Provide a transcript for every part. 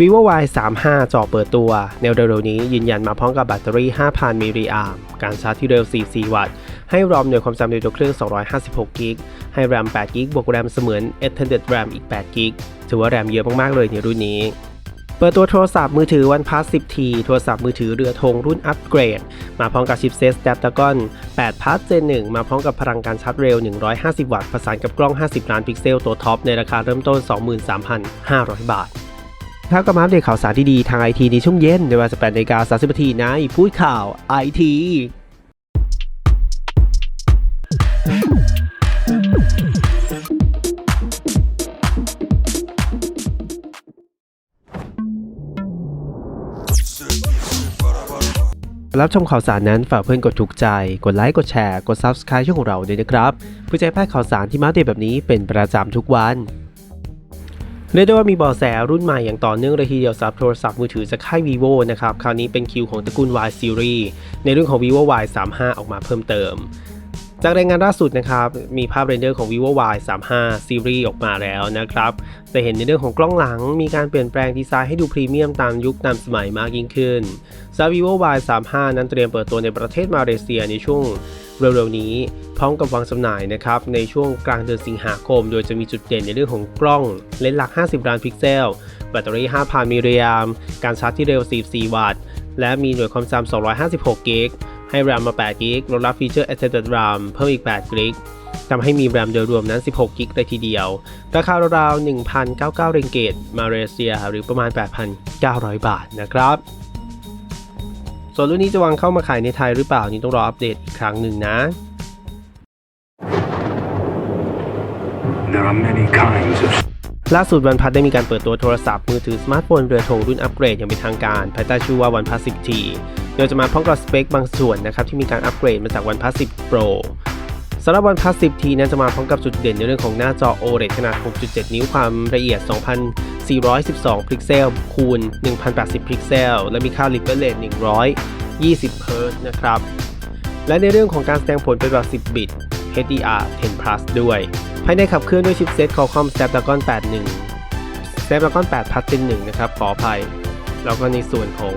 vivo y 3 5จอเปิดตัว ในเร็วๆนี้ยืนยันมาพร้อมกับแบตเตอรี่ 5,000 มิลลิแอมป์การชาร์จที่เร็ว 44 วัตต์ ให้รอมหน่วยความจำในตัวเครื่อง 256 กิก ให้แรม 8 กิก บวกแรมเสมือน extended RAM อีก 8 กิก ถือว่าแรมเยอะมากๆ เลยในรุ่นนี้เปิดตัวโทรศัพท์มือถือ OnePlus 10T โทรศัพท์มือถือเรือธงรุ่นอัปเกรด มาพร้อมกับชิปเซต Snapdragon 8 Plus Gen 1 มาพร้อมกับพลังการชาร์จเร็ว 150 วัตต์ ประสานกับกล้อง 50 ล้านพิกเซลตัวท็อปในราคาเริ่มต้น 23,500 บาท ครับก็มาอัปเดตข่าวสารดีๆทางไอทีในช่วงเย็นในเวลา18นาฬิกา30นาทีในพูดข่าวไอทีรับชมข่าวสารนั้นฝากเพื่อนกดถูกใจ กดไลค์ กดแชร์ กด Subscribe ช่องของเราด้วยนะครับ เพื่อจะพลาดข่าวสารที่มาเดตแบบนี้เป็นประจำทุกวัน เรียกได้ว่ามีเบาะแสรุ่นใหม่อย่างต่อเนื่องเลยทีเดียวสำหรับโทรศัพท์มือถือจากค่าย vivo นะครับ คราวนี้เป็นคิวของตระกูล y series ในรุ่นของ vivo y 3 5ออกมาเพิ่มเติม จากรายงานล่าสุดนะครับ มีภาพเรนเดอร์ของ vivo y 3 5 series ออกมาแล้วนะครับ จะเห็นในเรื่องของกล้องหลัง มีการเปลี่ยนแปลงดีไซน์ให้ดูพรีเมียมตามยุคตามสมัยมากยิ่งขึ้นสำหรับ vivo y 3 5นั้นเตรียมเปิดตัวในประเทศมาเลเซียในช่วงเร็วๆนี้ พร้อมกับวางจำหน่ายนะครับในช่วงกลางเดือนสิงหาคม โดยจะมีจุดเด่นในเรื่องของกล้องเลนส์หลัก 50 ล้านพิกเซล แบตเตอรี่ 5,000 มิลลิแอมป์การชาร์จที่เร็ว 44 วัตต์ และมีหน่วยความจำ 256 กิก ให้แรมมา 8 กิกรองรับฟีเจอร์ extended RAM เพิ่มอีก 8 กิกทำให้มีแรมโดยรวมนั้น 16 กิกเลยทีเดียว ราคาราวๆ1,099 เริงเกต มาเลเซีย หรือประมาณ 8,900 บาทนะครับ ส่วนรุ่นนี้จะวางเข้ามาขายในไทยหรือเปล่านี่ต้องรออัปเดตอีกครั้งหนึ่งนะ ล่าสุดวันพัทได้มีการเปิดตัวโทรศัพท์มือถือสมาร์ทโฟนเรือธงรุ่นอัปเกรดอย่างเป็นทางการ ภายใต้ชื่อว่า OnePlus 10T โดยจะมาพร้อมกับสเปคบางส่วนนะครับที่มีการอัปเกรดมาจาก OnePlus 10 Pro สำหรับ OnePlus 10T นั้นจะมาพร้อมกับจุดเด่นในเรื่องของหน้าจอ OLED ขนาด 6.7 นิ้วความละเอียด 2,412 พิกเซลคูณ 1,080 พิกเซล และมีค่า refresh rate 120 Hz นะครับและในเรื่องของการแสดงผลเป็นแบบ 10 บิต HDR 10 Plus ด้วย ภายในขับเคลื่อนด้วยชิปเซต Qualcomm Snapdragon 81 Snapdragon 8 Plus Gen 1นะครับขออภัย แล้วก็ในส่วนของ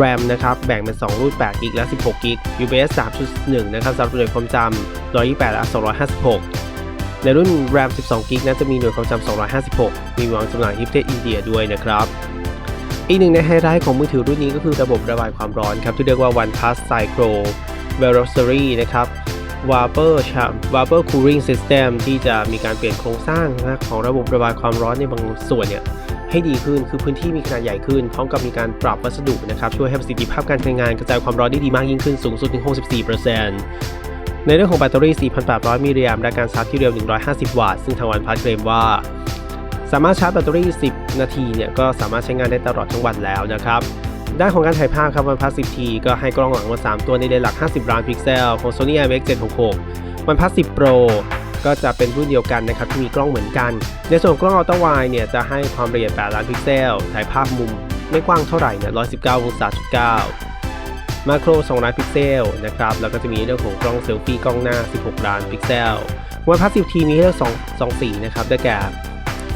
RAM นะครับแบ่งเป็น 2 รุ่น8 g b และ 16 g b UFS 3.1 นะครับสำหรับหน่วยความจำ 128 และ 256 ในรุ่น RAM 12 g b นั้นจะมีหน่วยความจำ 256 มีวางจำหน่ายที่ประเทศอินเดียด้วยนะครับ อีกหนึ่งในไฮไลท์ของมือถือรุ่นนี้ก็คือระบบระบายความร้อนครับที่เรียกว่า OnePlus Cyclo Velocity นะครับ Vapor Cham- Vapor Cooling System ที่จะมีการเปลี่ยนโครงสร้างนะของระบบระบายความร้อนในบางส่วนเนี่ยให้ดีขึ้นคือพื้นที่มีขนาดใหญ่ขึ้น พร้อมกับมีการปรับวัสดุนะครับช่วยให้ประสิทธิภาพการใช้งานกระจายความร้อนได้ดีมากยิ่งขึ้นสูงสุดถึง 64%ในเรื่องของแบตเตอรี่ 4,800 มิลลิแอมป์และการชาร์จที่เร็ว 150 วัตต์ซึ่งทางวันพัทเคลมว่า สามารถชาร์จแบตเตอรี่ 10 นาทีเนี่ยก็สามารถใช้งานได้ตลอดทั้งวันแล้วนะครับ ด้านของการถ่ายภาพครับ OnePlus 10T ก็ให้กล้องหลังมา 3 ตัวในเลนส์หลัก 50 ล้านพิกเซล ของ Sony IMX 766 OnePlus 10 Pro ก็จะเป็นรุ่นเดียวกันนะครับที่มีกล้องเหมือนกัน ในส่วนกล้อง Ultra Wide เนี่ยจะให้ความละเอียด 8 ล้านพิกเซล ถ่ายภาพมุมไม่กว้างเท่าไหร่เนี่ย119องศาจุด9มาโคร 2 ล้านพิกเซลนะครับ แล้วก็จะมีเรื่องของกล้องเซลฟี่กล้องหน้า 16 ล้านพิกเซล OnePlus 10T มีให้เลือก2 2สีนะครับ ได้แก่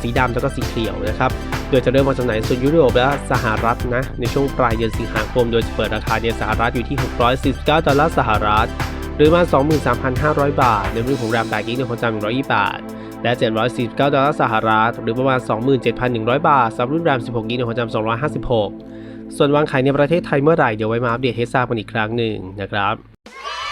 สีดำแล้วก็สีเขียวนะครับ โดยจะเริ่มวางจำหน่ายในโซนยุโรปและสหรัฐนะในช่วงปลายเดือนสิงหาคม โดยจะเปิดราคาในสหรัฐอยู่ที่ 649 ดอลลาร์สหรัฐ หรือประมาณ23,500 บาท ในรุ่นของแรม8กิกในความจำ120 บาท และ 749 ดอลลาร์สหรัฐ หรือประมาณ 27,100 บาทสำหรับรุ่นแรม 16 กิกในความจำ256 ส่วนวางขายในประเทศไทยเมื่อไหร่เดี๋ยวไว้มาอัปเดตให้ทราบกันอีกครั้งหนึ่งนะครับ